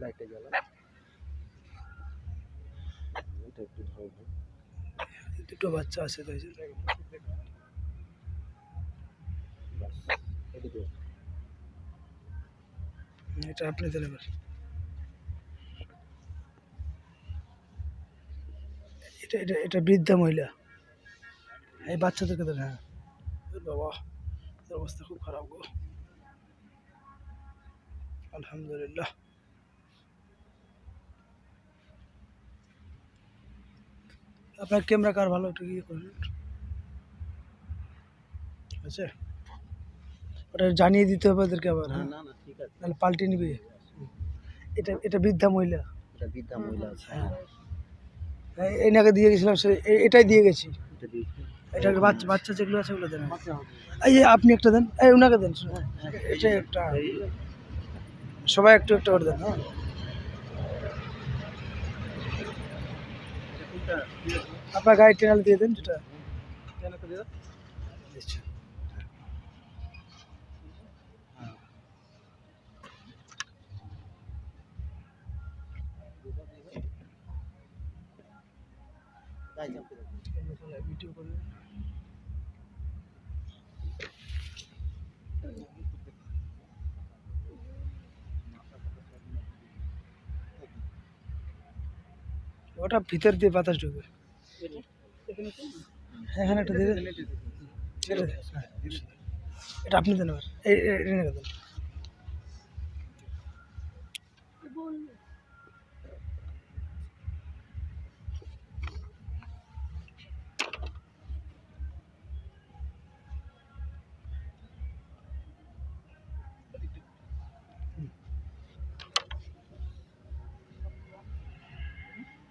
লাইটটা জ্বালা। এটা একটু ধরো দুটো বাচ্চা আছে তাই জন্য। এটা আপনি এবার এটা এটা এটা বৃদ্ধা মহিলা। এই বাচ্চাদেরকে দেন হ্যাঁ। বাবা অবস্থা খুব খারাপ গো। আলহামদুলিল্লাহ। আপনার ক্যামেরা কার ভালো একটু ইয়ে করুন। আছে? ওটা জানিয়ে দিতে হবে ওদেরকে আবার হ্যাঁ? না না ঠিক আছে। নাহলে পাল্টে নিবে। এটা এটা বৃদ্ধা মহিলা। এটা বৃদ্ধা মহিলা আছে। হ্যাঁ। এনাকে দিয়ে গেছিলাম সে এটাই দিয়ে গেছি। এটা বাচ্চা বাচ্চা যেগুলো আছে ওগুলো দেন। এই আপনি একটা দেন এই ওনাকে দেন এটা একটা সবাই একটু একটু করে দেন হ্যাঁ। আপনার গাড়ি টেনাল দিয়ে দেন যেটা ওটা ভিতর দিয়ে বাতাস ঢুকবে। হ্যাঁ এখানে একটা দিয়ে দেন এটা দেন, হ্যাঁ, এটা আপনি দেন এবার। এই এই- এই এনাকে দেন।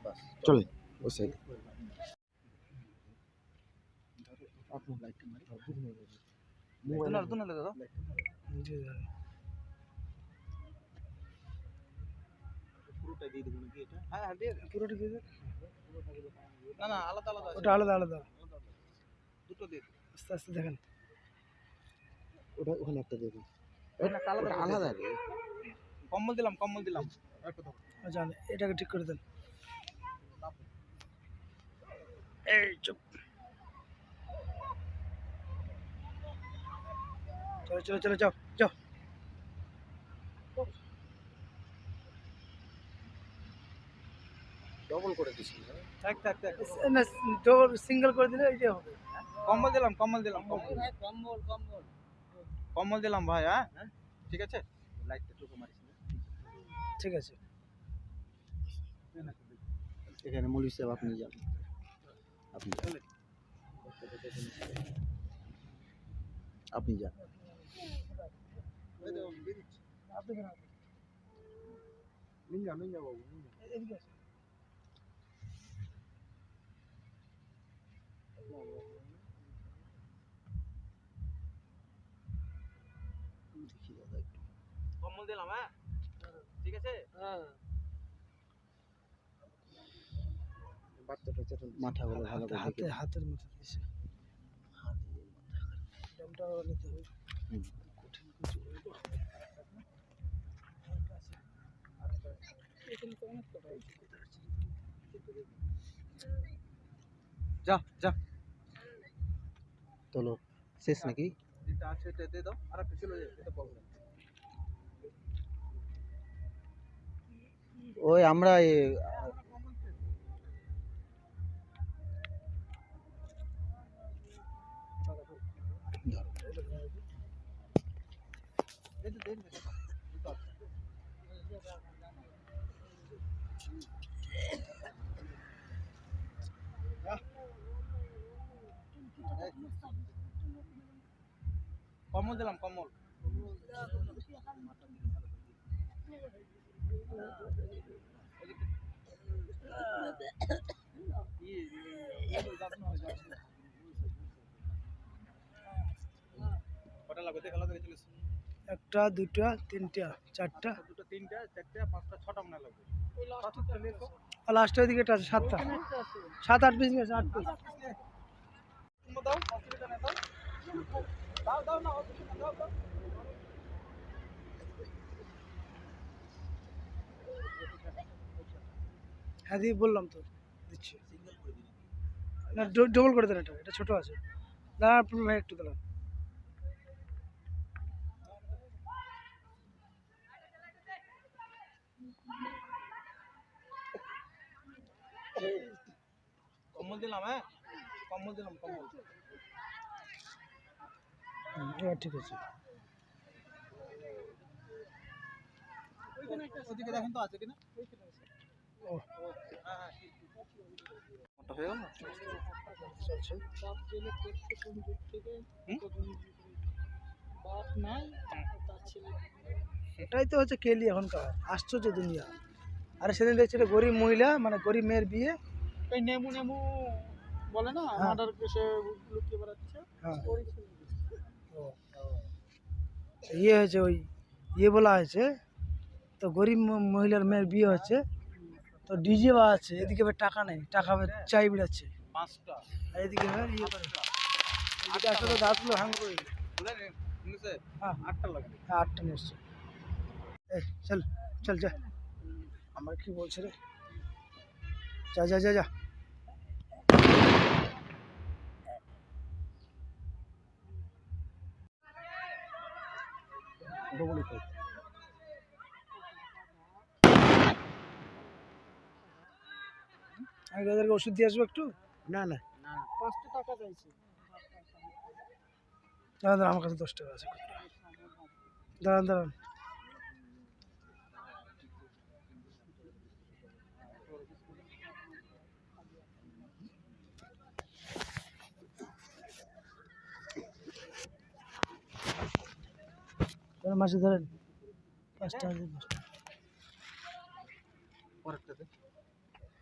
বাস চলে ও সাইড আপনার লাইটটা মারি মোবাইল জি দাদা। পুরোটা দিয়ে দেবো নাকি এটা হ্যাঁ হ্যাঁ দিয়ে দেন, পুরোটা দিয়ে দেন না না আলাদা আলাদা ওটা আলাদা আলাদা। দুটো দিয়ে আস্তে আস্তে দেখেন। ওটা ওখানে একটা দিয়ে ওটা আলাদা রে কম্বল দিলাম কম্বল দিলাম। জান এটাকে ঠিক করে দেন। এই চুপ। চলো চলো চলো যাও যাও ডবল করে দিছি থাক থাক থাক। না ডবল সিঙ্গেল করে দিলে এইটাই হবে। কম্বল দিলাম কম্বল দিলাম কম্বল কম্বল। দিলাম ভাই হ্যাঁ? ঠিক আছে? লাইটটা চোখে মারিস না ঠিক আছে। এখানে মৌলী সাহেব আপনি যান। আপনি যান। আপনি যান। আপনি কেন মিঞ্জা মিঞ্জা বাবু এদিকে আসুন। দেখি দাদা একটু। কম্বল দিলাম হ্যাঁ? ঠিক আছে? বাচ্চা টাচ্চাটা মাথা বলে ভালো করে হাতে হাতের মতো দিয়েছে। দামটা নিতে হবে। যা যা। তোলো। শেষ নাকি? যেটা আছে এটা দিয়ে দাও। আর একটা চলে যাবে এটা প্রবলেম ওই আমরা এ, এই তো দেন এটা দুটো আছে। কম্বল দিলাম কটা লাগবে? চলে একটা দুটা তিনটা চারটা। দুটো তিনটা চারটা পাঁচটা ছটা মনে লাগবে। লাস্টের দিকে আছে সাতটা। সাত আট পিস আট পিস হ্যাঁ দিয়ে বললাম তো দিচ্ছি। না ডবল করে দেন এটা এটা ছোটো আছে। দাঁড়ান ভাই একটু দাঁড়ান। কম্বল দিলাম হ্যাঁ? কম্বল দিলাম কম্বল। গেল না? চলছে। এটাই তো হচ্ছে কেলি এখনকার আশ্চর্য দুনিয়া। আরে সেদিন দেখছি একটা গরিব মহিলা মানে গরিব মেয়ের বিয়ে। এই নেমু নেমু বলে না হ্যাঁ। মার্ডার কেসে লুকিয়ে বেড়াচ্ছে। হ্যাঁ। ওরই ছেলে। ও ইয়ে হয়েছে ওই ইয়ে বলা হয়েছে তো গরিব ম- মহিলার মেয়ের বিয়ে হচ্ছে তো ডিজে বাজাচ্ছে এদিকে এবার টাকা নেই টাকা এবার চাই বেড়াচ্ছে পাঁচটা আর এদিকে এবার ইয়ে করে এদিকে আসলে দাঁতগুলো হাঙ্গ করে দিল। বুঝলেন শুনেছে হ্যাঁ আটটা লাগে হ্যাঁ আটটা নিয়ে এসছে এই চল চল যা আমার কি বলছে রে যা যা যা যা ডবল খাই আমি তাদেরকে ওষুধ দিয়ে আসব একটু? না না। পাঁচটা টাকা চাইছে। দাঁড়ান দাঁড়ান আমার কাছে দশ টাকা আছে দাঁড়ান দাঁড়ান। মাসে ধরেন পাঁচ টাকা দিন পাঁচ টাকা। পরেরটা দে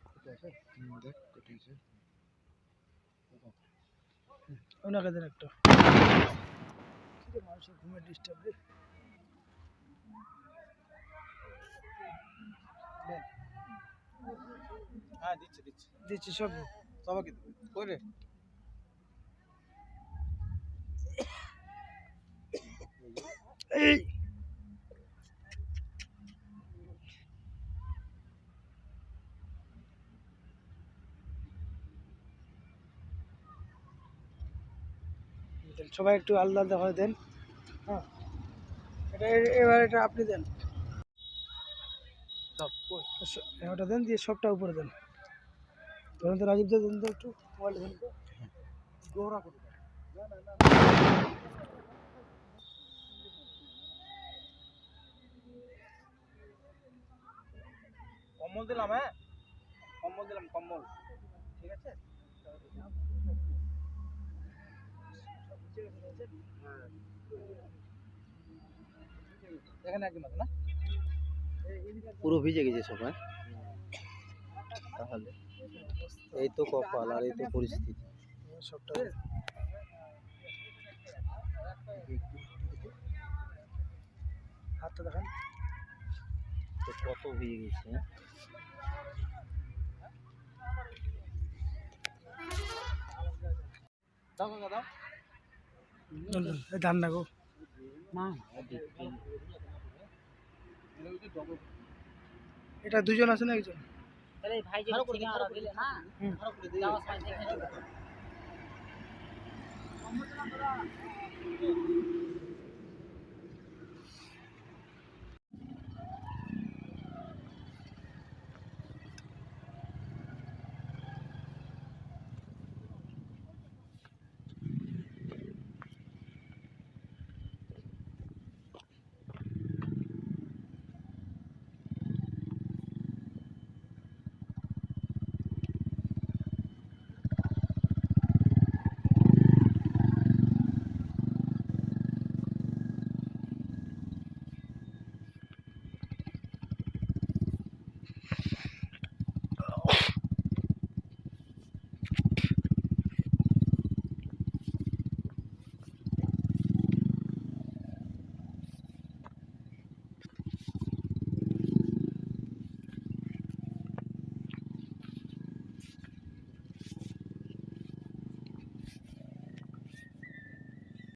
কত আছে? হুম, দেখ কত আছে? ওনাকে দেন একটা। মানুষের ঘুমের ডিস্টার্ব রে। হ্যাঁ দিচ্ছি দিচ্ছি। দিচ্ছি সব। সবাইকে দিবি রে এই দেন, সবাই একটু আলাদা আলাদা করে দেন। হ্যাঁ। এটা এবার এটা আপনি দেন। ওটা দেন দিয়ে সবটা উপরে দেন। ধরেন তো রাজীব দা দেন তো একটু মোবাইল দেন গোহরা করে দে। কম্বল দিলাম হ্যাঁ কম্বল দিলাম কম্বল ঠিক আছে হ্যাঁ। এখানে একদম আছে না পুরো ভিজে গেছে সবাই তাহলে এই তো কপাল আর এই তো পরিস্থিতি সবটা। হাতটা দেখান তো কত ভিজে গেছে হ্যাঁ? দাও কাকা দাও। ধান না গো এটা দুজন আছে না একজন? আরও